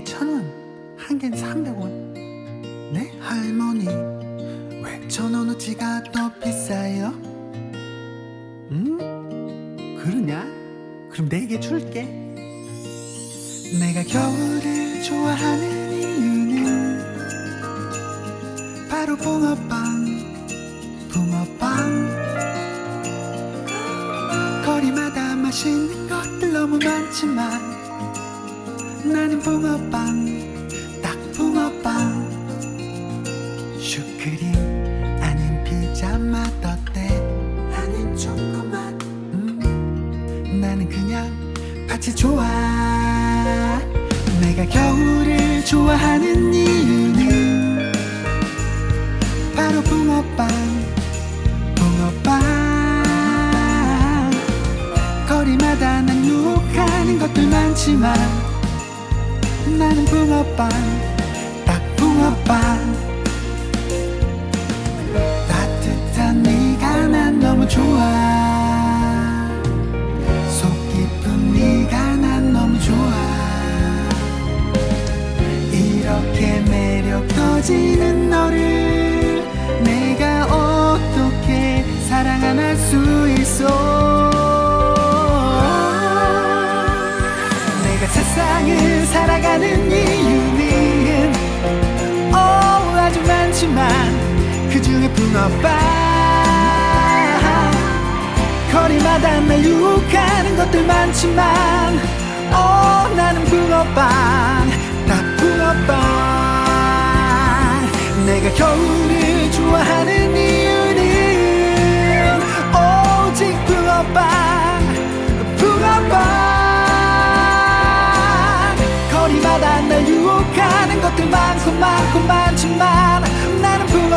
개 천원, 한 개는 300원 네 할머니, 왜 천원어치가 더 비싸요? 응? 그러냐? 그럼 내게 줄게. 내가 겨울을 좋아하는 이유는 바로 붕어빵, 붕어빵. 거리마다 맛있는 것들 너무 많지만 나는 붕어빵 딱 붕어빵. 슈크림 아닌 피자 맛 어때? 아닌 초코맛. 음, 나는 그냥 같이 좋아. 내가 겨울을 좋아하는 이유는 바로 붕어빵 붕어빵. 거리마다 난 유혹하는 것들 많지만 나는 붕어빵 딱 붕어빵. 따뜻한 네가 난 너무 좋아. 속 깊은 네가 난 너무 좋아. 이렇게 매력 터지는 많지만 그 중에 붕어빵 거리마다 날 유혹하는 것들 많지만 오 나는 붕어빵 딱 붕어빵 내가 겨울을 좋아하는 이유는 오직 붕어빵 붕어빵 거리마다 날 유혹하는 것들 많고 많고 많지만